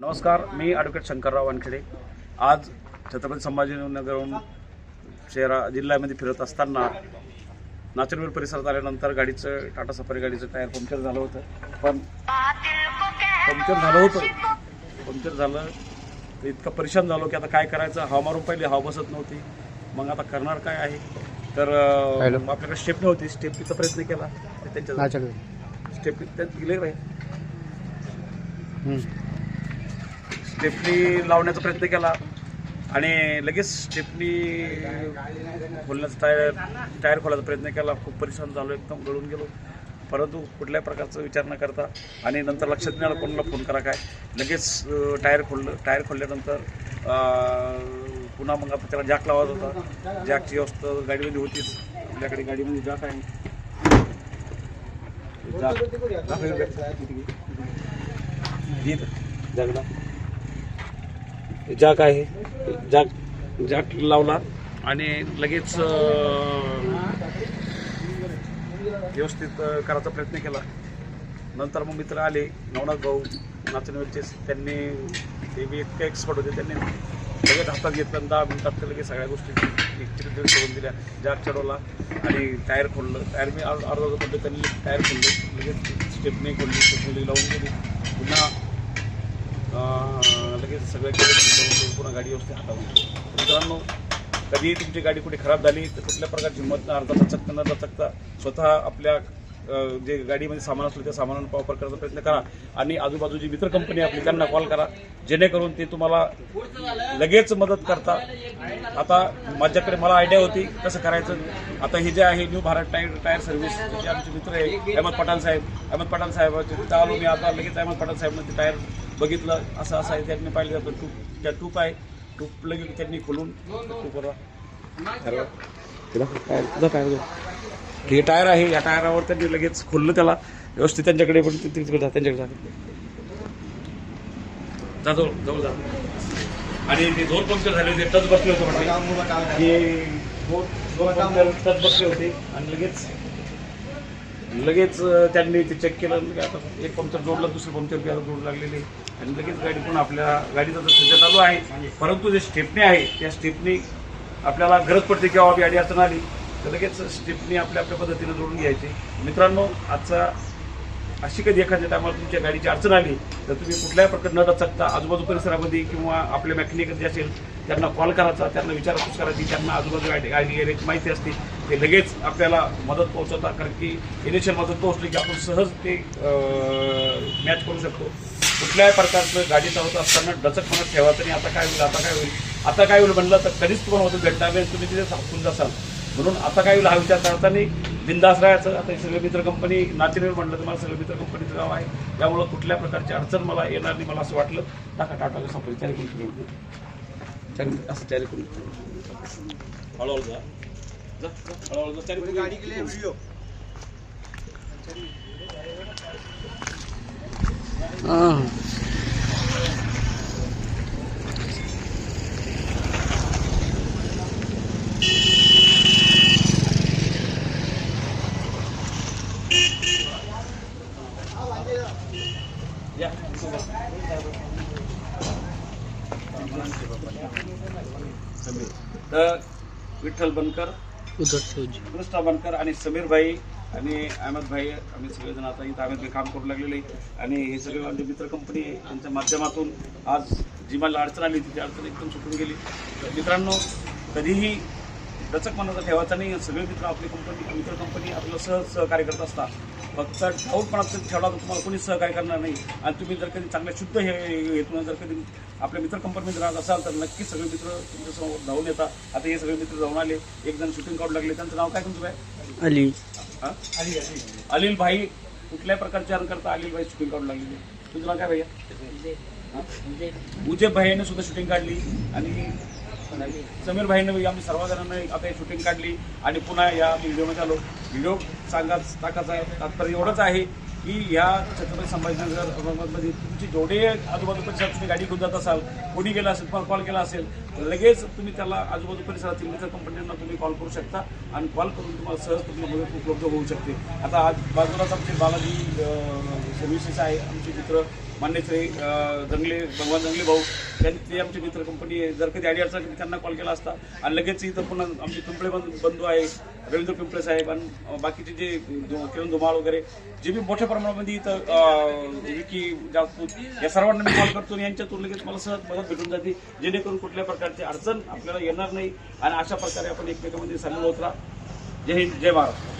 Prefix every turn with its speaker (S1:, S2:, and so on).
S1: नमस्कार मी ॲडव्होकेट शंकरराव वानखेडे. आज छत्रपती संभाजीनगरहून शहरा जिल्ह्यामध्ये फिरत असताना नाचनवीर परिसरात आल्यानंतर गाडीचं टाटा सफारी गाडीचं टायर पंक्चर झालं होतं. पण पंक्चर झालं होतं. पंक्चर झालं तर इतकं परेशान झालो की आता काय करायचं? हवा मारून पहिले हवा बसत नव्हती. मग आता करणार काय आहे? तर. आपल्याकडे स्टेपनी होती स्टेपनीचा प्रयत्न केला. ते त्यांच्या स्टेपनी त्यात आहे
S2: हम्म.
S1: स्टेपनी लावण्याचा प्रयत्न केला. आणि लगेच स्टेपनी खोलण्याचा टायर टायर खोलायचा प्रयत्न केला. खूप परेशान झालो एकदम गळून गेलो. परंतु कुठल्याही प्रकारचा विचार न करता आणि नंतर लक्षात नाही आलं कोणाला फोन करा काय लगेच टायर खोललं. टायर खोलल्यानंतर पुन्हा मग आता त्याला जॅक लावत होता. जॅकची व्यवस्था गाडीमध्ये होतीच. आपल्याकडे गाडीमध्ये जॅक आहे. जॅक जॅक जॅकला जॅक आहे. जॅक जॅक लावला आणि लगेच व्यवस्थित करायचा प्रयत्न केला. नंतर मग मित्र आले नवनाथ भाऊ नाचणीवरचे त्यांनी ते बी इतके एक्सपर्ट होते त्यांनी लगेच हातात घेतलं दहा मिनिटात ते लगेच सगळ्या गोष्टी चिरचिर करून दिल्या. जॅक चढवला आणि टायर खोललं. टायर मी अर्धा अर्धा पडलं त्यांनी टायर खोललं. लगेच स्टेपनी खोलली स्टेपनी लावून गेली. पुन्हा लगेच सगळं केलं पुन्हा गाडी व्यवस्थित हाताळली मित्रांनो कधीही तुमची गाडी कुठे खराब झाली तर कुठल्या प्रकारची हिंमत न अर्धा चकता न चकता स्वतः आपल्या जे गाडीमध्ये सामान असलं त्या सामानाचा वापर करायचा प्रयत्न करा. आणि आजूबाजूची मित्र कंपनी आपली त्यांना कॉल करा. जेणेकरून ते तुम्हाला लगेच मदत करता. आता माझ्याकडे मला आयडिया होती कसं करायचं. आता हे जे आहे new Bharat tyre tyre service जे आमचे मित्र आहे अहमद पठाण साहेब. अहमद पठाण साहेबांचे तिथं आलो मी आता लगेच अहमद पठाण साहेबांनी ते टायर बघितलं असं असं आहे त्यांनी पाहिलं जातं. टूप त्या टूप आहे टूप लगेच त्यांनी खोलून टूपवर टायर हे टायर आहे या टायरावर त्यांनी लगेच खोललं त्याला. व्यवस्थित त्यांच्याकडे पण तिकडे जा त्यांच्याकडे जा. जा जवळ जवळ जा. आणि ते दोन पंक्चर झाले होते टच बसले होते म्हटलं. हे दोन दोन पंक्चर टच बसले होते. आणि लगेच लगेच त्यांनी ते चेक केलं की आता एक पंक्चर जोडला दुसरं पंक्चर बी आता जोड लागलेले आणि लगेच गाडी पण आपल्या गाडीचा तर सध्या चालू आहे परंतु जे स्टेपनी आहे त्या स्टेपनी आपल्याला गरज पडते किंवा गाडी अडचण आली तर लगेच स्टेपनी आपल्या आपल्या पद्धतीने जोडून घ्यायची. मित्रांनो आजचा अशी कधी एखाद्या टायमाला तुमच्या गाडीची अडचण आली तर तुम्ही कुठल्याही प्रकारे न दचकता आजूबाजू परिसरामध्ये किंवा आपले मेकॅनिक जे असेल त्यांना कॉल करायचा त्यांना विचारपूस करायची त्यांना आजूबाजू गाडी गाडी गेल्याची माहिती असते. ते लगेच आपल्याला मदत पोहोचवतात कारण की इनिशियल मदत पोहोचली की आपण सहज ते मॅच करू शकतो. कुठल्याही प्रकारचं गाडी चालवत असताना डचक म्हणत ठेवा तरी आता काय होईल आता काय होईल? आता काय होईल म्हणलं तर कधीच तुम्हाला होतं भेटणार नाही तुम्ही तिथे थांबून जासाल. म्हणून आता काय होईल हा विचार करताना बिंदास राहायचं. आता हे सगळे मित्र कंपनी नातेवाईक म्हणलं तर मला सगळं मित्र कंपनीचं गाव आहे. त्यामुळं कुठल्या प्रकारची अडचण मला येणार नाही मला असं वाटलं. टाका टाटा संपली त्याने कोणी चारी असं त्याने कोणी हळूहळू जा जा, जा, हळूहळू जा चारी कोणी
S2: हां.
S1: या तर विठ्ठल बनकर
S2: उद्धव शिवजी
S1: कृष्णा बनकर आणि समीर भाई आणि अहमद भाई आम्ही सगळेजण आता इथं अहमद भाई काम करू लागलेले आणि हे सगळे आमचे मित्र कंपनी यांच्या माध्यमातून आज जी मला अडचण आली तिची ती अडचण एकदम सुटून गेली. तर मित्रांनो कधीही दचक मनाचा ठेवायचा नाही. सगळे मित्र आपली कंपनी मित्र कंपनी आपलं सहज सहकार्य करत असतात. फक्त डाऊटपणात ठेवला तर तुम्हाला कोणीच सहकार्य करणार नाही. आणि तुम्ही जर कधी चांगल्या शुद्ध हे हेतून जर कधी आपल्या मित्र कंपनीमध्ये राहत असाल तर नक्कीच सगळे मित्र तुमच्यासमोर धावून येतात. आता हे सगळे मित्र जाऊन आले. एक जण शूटिंग काढू लागले. त्यांचं नाव काय तुमचं काय
S2: अली.
S1: हा? अनिल भाई. कुठल्याही प्रकारचे अर्न करता अनिल भाई शूटिंग काढू लागलेली? तुझं नाव काय भैया? हा? उजय भाईने सुद्धा शूटिंग काढली. आणि समीर भाईने आम्ही सर्वजणांना आता ही शूटिंग काढली आणि पुन्हा या व्हिडिओमध्ये आलो. व्हिडिओ सांगा टाकायचा आहे तात्पर्य एवढंच आहे की या छत्रपती संभाजीनगर औरंगाबादमध्ये तुमची जेवढे आजूबाजू परिसरात तुम्ही गाडी घेऊन जात असाल कोणी गेला असेल तुम्हाला कॉल केला असेल तर लगेच तुम्ही त्याला आजूबाजू परिसरातील मित्र कंपन्यांना तुम्ही कॉल करू शकता आणि कॉल करून तुम्हाला सहज तुम्हाला मदत उपलब्ध होऊ शकते. आता आज बाजूलाच आमचे बालाजी सर्व्हिसेस आहे आमचे मित्र मान्य श्री जंगले भगवान जंगले भाऊ त्यांनी ते आमची मित्र कंपनी आहे. जर कधी अडी अडचण त्यांना कॉल केला असता. आणि लगेच इथं पुन्हा आमचे पिंपळे बंधू बंधू आहे रवींद्र पिंपळे साहेब आणि बाकीचे जे किरण धुमाळ वगैरे जे बी मोठ्या प्रमाणामध्ये इथं विकी जास्तूत या सर्वांना मी कॉल करतो आणि यांच्यातून लगेच मला सहज मदत भेटून जाते. जेणेकरून कुठल्या प्रकारची अडचण आपल्याला येणार नाही. आणि अशा प्रकारे आपण एकमेकांमध्ये सामील होत राहा जय हिंद जय महाराष्ट्र